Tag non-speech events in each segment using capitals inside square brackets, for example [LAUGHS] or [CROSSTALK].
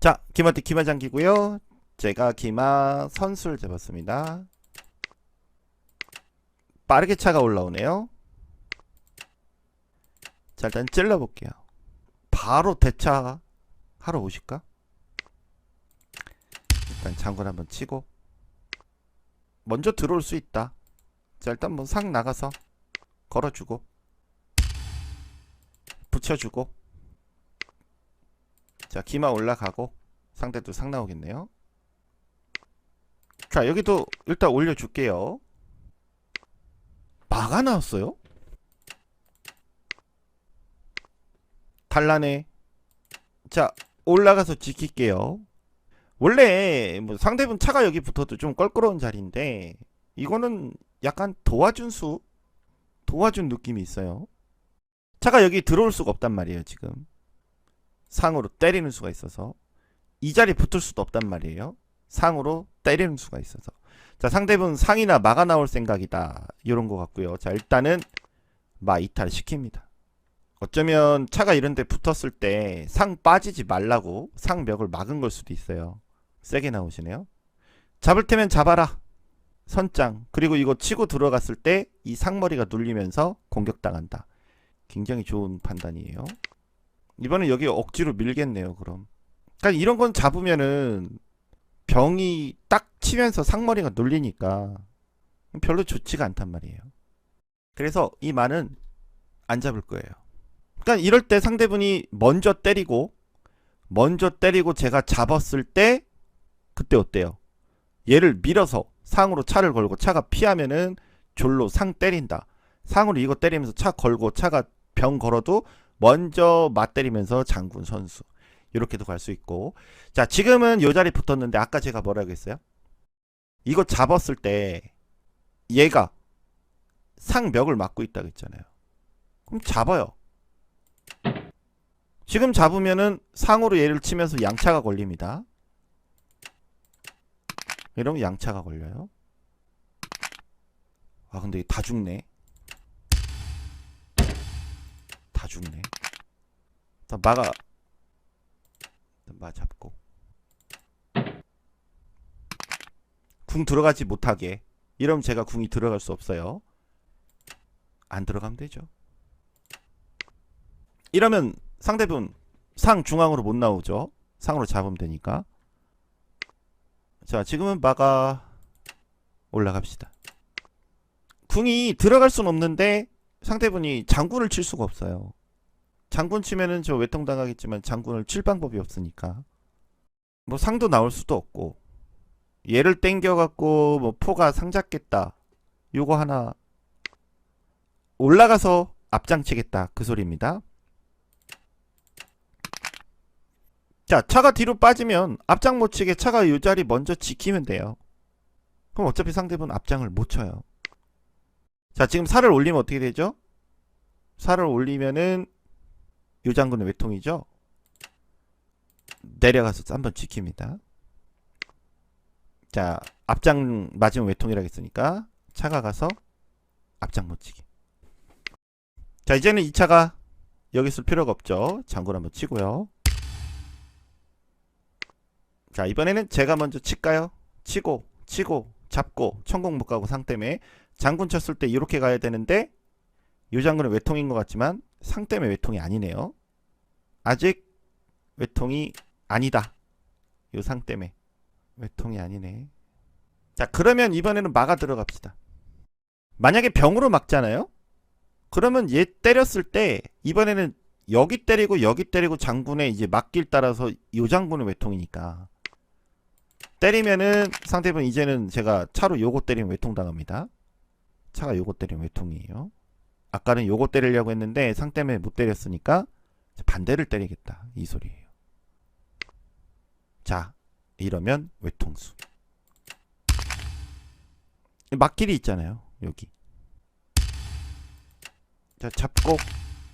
자, 기마티 기마 장기고요. 제가 기마 선수를 잡았습니다. 빠르게 차가 올라오네요. 자, 일단 찔러볼게요. 바로 대차 하러 오실까? 일단 장군 한번 치고 먼저 들어올 수 있다. 자, 일단 뭐 상 나가서 걸어주고 붙여주고 자, 기마 올라가고 상대도 상 나오겠네요. 자, 여기도 일단 올려줄게요. 마가 나왔어요? 탈라네. 자, 올라가서 지킬게요. 원래 뭐 상대분 차가 여기 붙어도 좀 껄끄러운 자리인데 이거는 약간 도와준 수 도와준 느낌이 있어요. 차가 여기 들어올 수가 없단 말이에요, 지금. 상으로 때리는 수가 있어서 이 자리에 붙을 수도 없단 말이에요. 상으로 때리는 수가 있어서. 자, 상대분 상이나 마가 나올 생각이다. 이런 것 같고요. 자, 일단은 마 이탈 시킵니다. 어쩌면 차가 이런 데 붙었을 때 상 빠지지 말라고 상벽을 막은 걸 수도 있어요. 세게 나오시네요. 잡을 테면 잡아라. 선장. 그리고 이거 치고 들어갔을 때 이 상머리가 눌리면서 공격당한다. 굉장히 좋은 판단이에요. 이번엔 여기 억지로 밀겠네요, 그럼. 그러니까 이런 건 잡으면은 병이 딱 치면서 상머리가 눌리니까 별로 좋지가 않단 말이에요. 그래서 이 말은 안 잡을 거예요. 그러니까 이럴 때 상대분이 먼저 때리고 먼저 때리고 제가 잡았을 때 그때 어때요? 얘를 밀어서 상으로 차를 걸고 차가 피하면은 졸로 상 때린다. 상으로 이거 때리면서 차 걸고 차가 병 걸어도 먼저 맞 때리면서 장군 선수 이렇게도 갈 수 있고 자 지금은 요 자리 붙었는데 아까 제가 뭐라고 했어요? 이거 잡았을 때 얘가 상벽을 막고 있다고 했잖아요. 그럼 잡아요. 지금 잡으면은 상으로 얘를 치면서 양차가 걸립니다. 이러면 양차가 걸려요. 아 근데 다 죽네. 다 죽네. 자, 마가 마 잡고 궁 들어가지 못하게 이러면 제가 궁이 들어갈 수 없어요. 안 들어가면 되죠. 이러면 상대분 상 중앙으로 못 나오죠. 상으로 잡으면 되니까. 자, 지금은 마가 올라갑시다. 궁이 들어갈 순 없는데 상대분이 장군을 칠 수가 없어요. 장군 치면은 저 외통 당하겠지만 장군을 칠 방법이 없으니까 뭐 상도 나올 수도 없고 얘를 땡겨 갖고 뭐 포가 상 잡겠다. 요거 하나 올라가서 앞장치겠다 그 소리입니다. 자 차가 뒤로 빠지면 앞장 못 치게 차가 요 자리 먼저 지키면 돼요. 그럼 어차피 상대분 앞장을 못 쳐요. 자 지금 살을 올리면 어떻게 되죠? 살을 올리면은 요 장군의 외통이죠. 내려가서 한번 지킵니다. 자 앞장 맞으면 외통이라고 했으니까 차가 가서 앞장 못 치기. 자 이제는 이 차가 여기 있을 필요가 없죠. 장군 한번 치고요. 자 이번에는 제가 먼저 칠까요? 치고 치고 잡고 천공 못 가고 상 때문에 장군 쳤을 때 이렇게 가야 되는데 요 장군은 외통인 것 같지만 상 때문에 외통이 아니네요. 아직 외통이 아니다. 요상 때문에 외통이 아니네. 자 그러면 이번에는 막아 들어갑시다. 만약에 병으로 막잖아요. 그러면 얘 때렸을 때 이번에는 여기 때리고 여기 때리고 장군의 이제 막길 따라서 요 장군은 외통이니까 때리면은 상대분 이제는 제가 차로 요거 때리면 외통 당합니다. 차가 요거 때리면 외통이에요. 아까는 요거 때리려고 했는데 상 때문에 못 때렸으니까 반대를 때리겠다 이 소리예요. 자 이러면 외통수. 막길이 있잖아요 여기. 자 잡고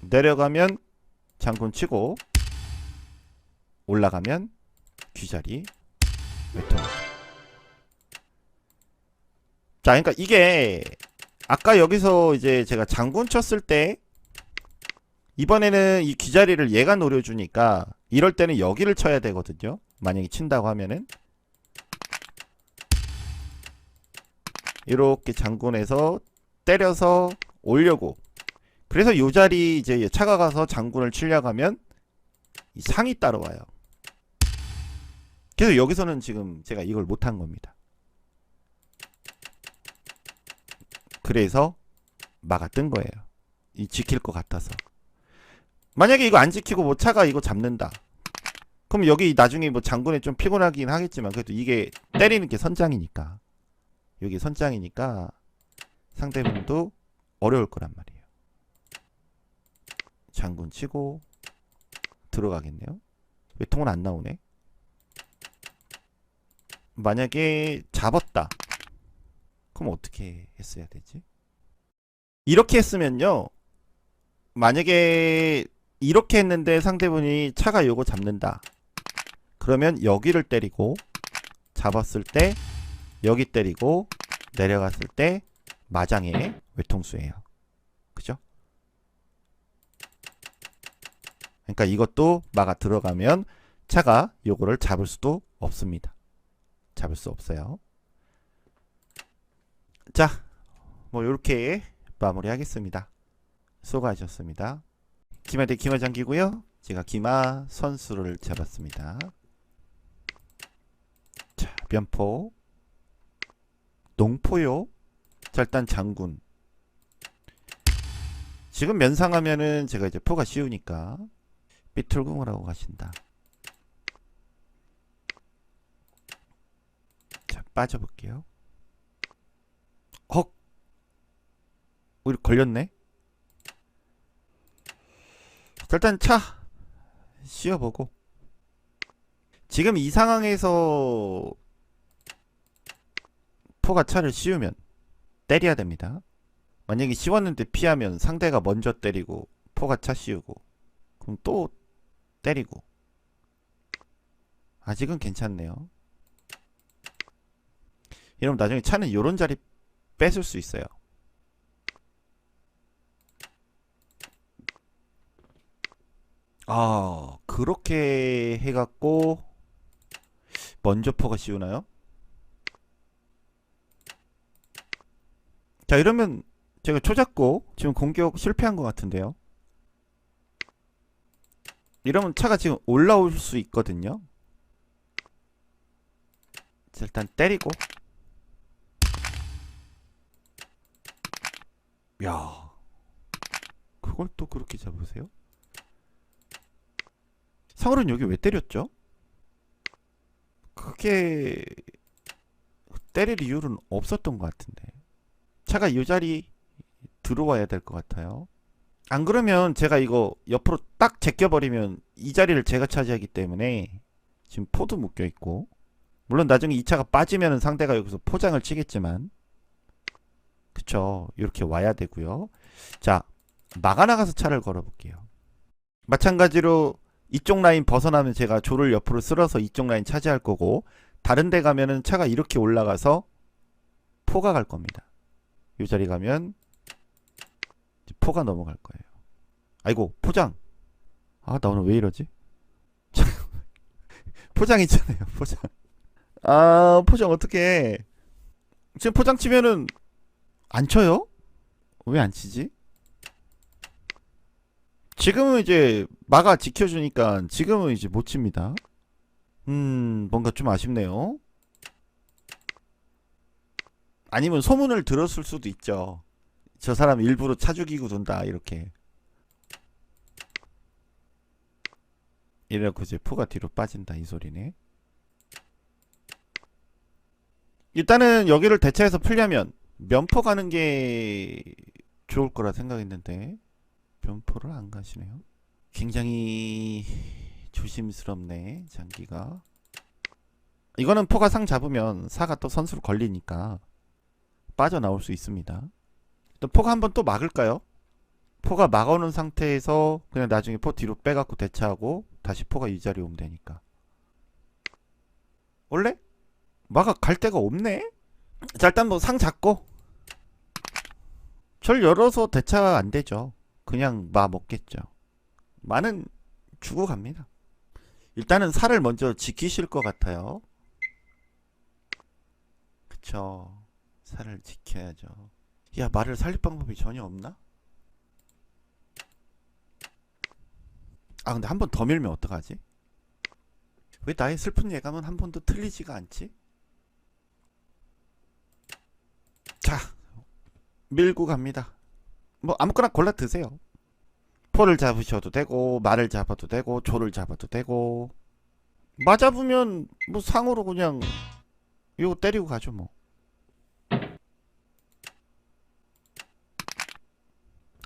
내려가면 장군 치고 올라가면 귀자리 외통. 자 그러니까 이게 아까 여기서 이제 제가 장군 쳤을 때 이번에는 이 귀자리를 얘가 노려주니까 이럴 때는 여기를 쳐야 되거든요. 만약에 친다고 하면은 이렇게 장군에서 때려서 올려고 그래서 요 자리 이제 차가 가서 장군을 치려고 하면 이 상이 따라와요. 그래서 여기서는 지금 제가 이걸 못한 겁니다. 그래서 막아 뜬 거예요. 이 지킬 것 같아서. 만약에 이거 안 지키고 뭐 차가 이거 잡는다. 그럼 여기 나중에 뭐 장군에 좀 피곤하긴 하겠지만 그래도 이게 때리는 게 선장이니까 여기 선장이니까 상대분도 어려울 거란 말이에요. 장군 치고 들어가겠네요. 왜 통은 안 나오네? 만약에 잡았다. 그럼 어떻게 했어야 되지? 이렇게 했으면요. 만약에 이렇게 했는데 상대분이 차가 요거 잡는다. 그러면 여기를 때리고 잡았을 때 여기 때리고 내려갔을 때 마장의 외통수예요. 그죠? 그러니까 이것도 막아 들어가면 차가 요거를 잡을 수도 없습니다. 잡을 수 없어요. 자, 뭐 요렇게 마무리하겠습니다. 수고하셨습니다. 기마 대 기마 장기고요. 제가 기마 선수를 잡았습니다. 자, 면포, 농포요. 자, 일단 장군. 지금 면상하면은 제가 이제 포가 쉬우니까 삐뚤궁을 하고 가신다. 자, 빠져볼게요. 헉! 오히려 걸렸네? 자, 일단 차! 씌워보고. 지금 이 상황에서 포가 차를 씌우면 때려야 됩니다. 만약에 씌웠는데 피하면 상대가 먼저 때리고 포가 차 씌우고 그럼 또 때리고 아직은 괜찮네요. 이러면 나중에 차는 요런 자리 뺏을 수 있어요. 아 그렇게 해갖고 먼저 포가 씌우나요? 자 이러면 제가 초잡고 지금 공격 실패한 것 같은데요. 이러면 차가 지금 올라올 수 있거든요. 자, 일단 때리고. 야, 그걸 또 그렇게 잡으세요? 상어는 여기 왜 때렸죠? 그게 때릴 이유는 없었던 것 같은데. 차가 이 자리 들어와야 될 것 같아요. 안 그러면 제가 이거 옆으로 딱 제껴버리면 이 자리를 제가 차지하기 때문에 지금 포도 묶여 있고 물론 나중에 이 차가 빠지면 상대가 여기서 포장을 치겠지만 그쵸 이렇게 와야 되고요. 자 막아 나가서 차를 걸어볼게요. 마찬가지로 이쪽 라인 벗어나면 제가 조를 옆으로 쓸어서 이쪽 라인 차지할 거고 다른 데 가면은 차가 이렇게 올라가서 포가 갈 겁니다. 이 자리 가면 포가 넘어갈 거예요. 아이고 포장. 아 나 오늘 왜 이러지? [LAUGHS] 포장 있잖아요. 포장. 아 포장 어떻게? 지금 포장 치면은 안 쳐요? 왜 안 치지? 지금은 이제 마가 지켜주니까 지금은 이제 못 칩니다. 음 뭔가 좀 아쉽네요. 아니면 소문을 들었을 수도 있죠. 저 사람 일부러 차 죽이고 돈다 이렇게. 이래놓고 이제 포가 뒤로 빠진다 이 소리네. 일단은 여기를 대체해서 풀려면 면포 가는 게 좋을 거라 생각했는데 면포를 안 가시네요. 굉장히 조심스럽네 장기가. 이거는 포가 상 잡으면 사가 또 선수로 걸리니까 빠져나올 수 있습니다. 또 포가 한번 또 막을까요? 포가 막아오는 상태에서 그냥 나중에 포 뒤로 빼갖고 대차하고 다시 포가 이 자리에 오면 되니까. 원래? 마가 갈 데가 없네? 자 일단 뭐 상 잡고 절 열어서 대차 안 되죠. 그냥 마 먹겠죠. 많은 주고 갑니다. 일단은 살을 먼저 지키실 것 같아요. 그쵸. 살을 지켜야죠. 야, 말을 살릴 방법이 전혀 없나? 아, 근데 한 번 더 밀면 어떡하지? 왜 나의 슬픈 예감은 한 번도 틀리지가 않지? 자, 밀고 갑니다. 뭐 아무거나 골라 드세요. 포를 잡으셔도 되고 말을 잡아도 되고 조를 잡아도 되고 맞아보면 뭐 상으로 그냥 이거 때리고 가죠 뭐.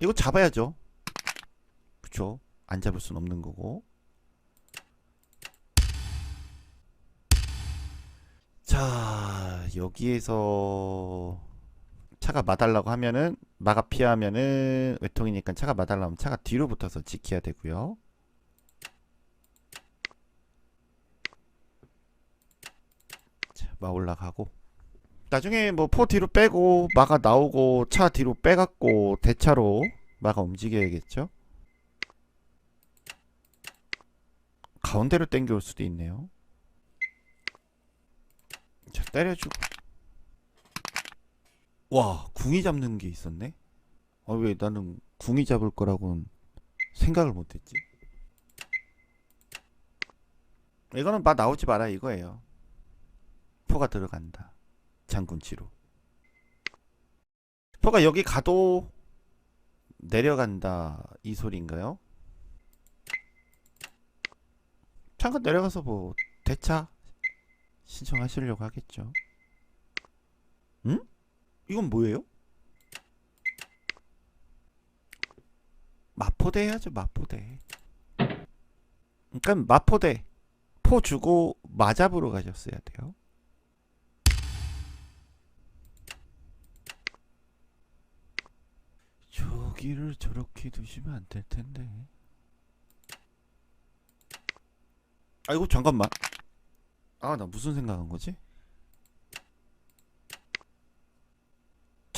이거 잡아야죠. 그쵸? 안 잡을 순 없는 거고. 자, 여기에서 차가 마달라고 하면은 마가 피하면은 외통이니까 차가 마달라면 차가 뒤로 붙어서 지켜야 되고요. 자, 마 올라가고 나중에 뭐 포 뒤로 빼고 마가 나오고 차 뒤로 빼갖고 대차로 마가 움직여야겠죠. 가운데로 당겨올 수도 있네요. 자, 때려주고. 와, 궁이 잡는 게 있었네? 아, 왜 나는 궁이 잡을 거라고는 생각을 못했지? 이거는 마 나오지 마라 이거예요. 포가 들어간다. 장군치로. 포가 여기 가도 내려간다. 이 소리인가요? 잠깐 내려가서 뭐 대차 신청하시려고 하겠죠. 응? 이건 뭐예요? 마포대 해야죠, 마포대. 그러니까 마포대 포 주고 마잡으로 가셨어야 돼요. 저기를 저렇게 두시면 안 될 텐데. 아이고 잠깐만. 아, 나 무슨 생각한 거지?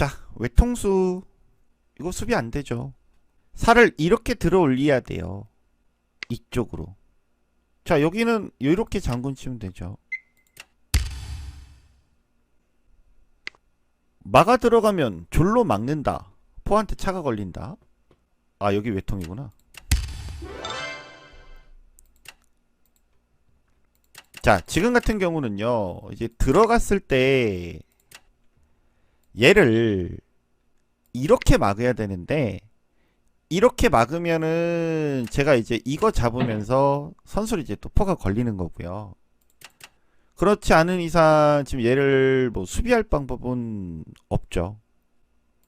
자, 외통수. 이거 수비 안 되죠. 살을 이렇게 들어 올려야 돼요. 이쪽으로. 자, 여기는 이렇게 장군 치면 되죠. 막아 들어가면 졸로 막는다. 포한테 차가 걸린다. 아, 여기 외통이구나. 자, 지금 같은 경우는요, 이제 들어갔을 때, 얘를 이렇게 막아야 되는데, 이렇게 막으면은 제가 이제 이거 잡으면서 선수를 이제 또 포가 걸리는 거고요. 그렇지 않은 이상 지금 얘를 뭐 수비할 방법은 없죠.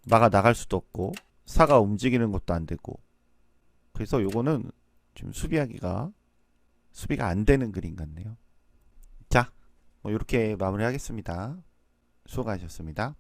막아 나갈 수도 없고, 사가 움직이는 것도 안 되고. 그래서 요거는 지금 수비하기가, 수비가 안 되는 그림 같네요. 자, 뭐 이렇게 마무리하겠습니다. 수고하셨습니다.